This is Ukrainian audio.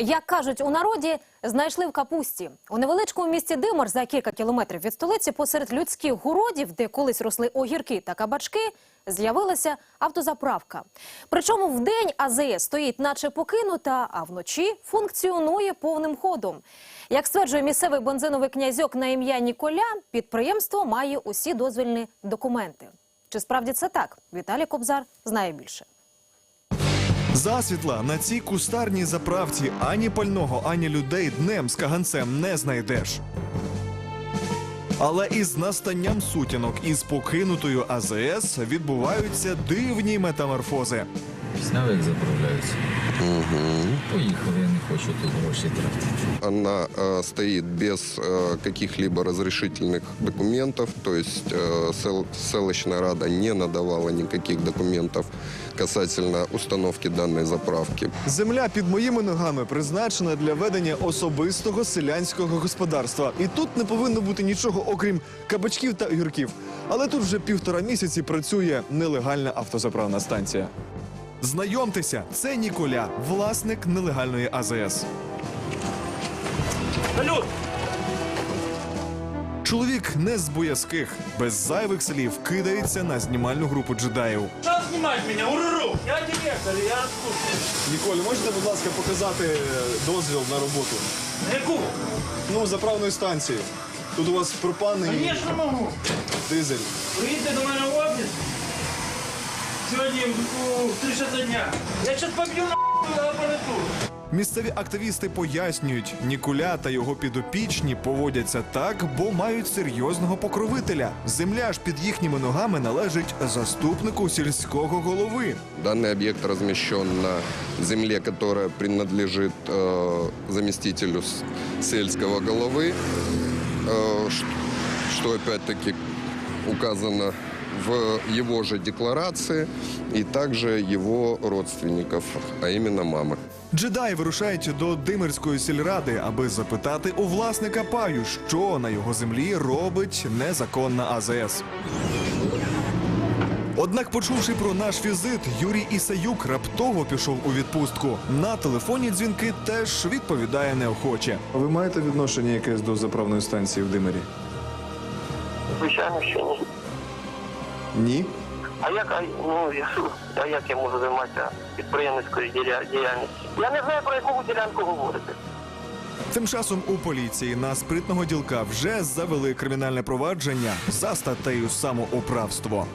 Як кажуть у народі, знайшли в капусті. У невеличкому місті Димор за кілька кілометрів від столиці, посеред людських городів, де колись росли огірки та кабачки, з'явилася автозаправка. Причому вдень АЗС стоїть наче покинута, а вночі функціонує повним ходом. Як стверджує місцевий бензиновий князьок на ім'я Ніколя, підприємство має усі дозвільні документи. Чи справді це так? Віталій Кобзар знає більше. Засвітла на цій кустарній заправці ані пального, ані людей днем з каганцем не знайдеш. Але із настанням сутінок із покинутою АЗС відбуваються дивні метаморфози. Зняв, як заправляються. Поїхали, я не хочу тут гроші тратити. Она э, стоит без э, каких-либо разрешительных документов, то есть э, сел- селищная рада не надавала никаких документов касательно установки данной заправки. Земля під моїми ногами призначена для ведення особистого селянського господарства. І тут не повинно бути нічого, окрім кабачків та огірків. Але тут вже півтора місяці працює нелегальна автозаправна станція. Знайомтеся, це Ніколя, власник нелегальної АЗС. Салют! Чоловік не з боязких, без зайвих слів кидається на знімальну групу джедаїв. Что снимать меня? Уруру! Я директор, я откуда? Ніколь, можете, будь ласка, показати е, дозвіл на роботу? На яку? Ну, заправної станції. Тут у вас пропаний Конечно могу. дизель. Приїдьте до мене в офіс Сьогодні у 3 часа дня. Я зараз поб'ю на апаратуру. Місцеві активісти пояснюють, Нікуля та його підопічні поводяться так, бо мають серйозного покровителя. Земля ж під їхніми ногами належить заступнику сільського голови. Данный объект размещен на земле, которая принадлежит э, заместителю с- сельского головы, э, ш- что опять-таки указано в его же декларации, и также его родственников, а именно мамы. Джедаї вирушають до Димирської сільради, аби запитати у власника паю, що на його землі робить незаконна АЗС. Однак, почувши про наш візит, Юрій Ісаюк раптово пішов у відпустку. На телефонні дзвінки теж відповідає неохоче. Ви маєте відношення якесь до заправної станції в Димирі? Звичайно, що ні. Ні. А як, а, ну, а як я можу займатися підприємницькою діяльністю? Я не знаю, про яку ділянку говорите. Тим часом у поліції на спритного ділка вже завели кримінальне провадження за статтею самоуправство.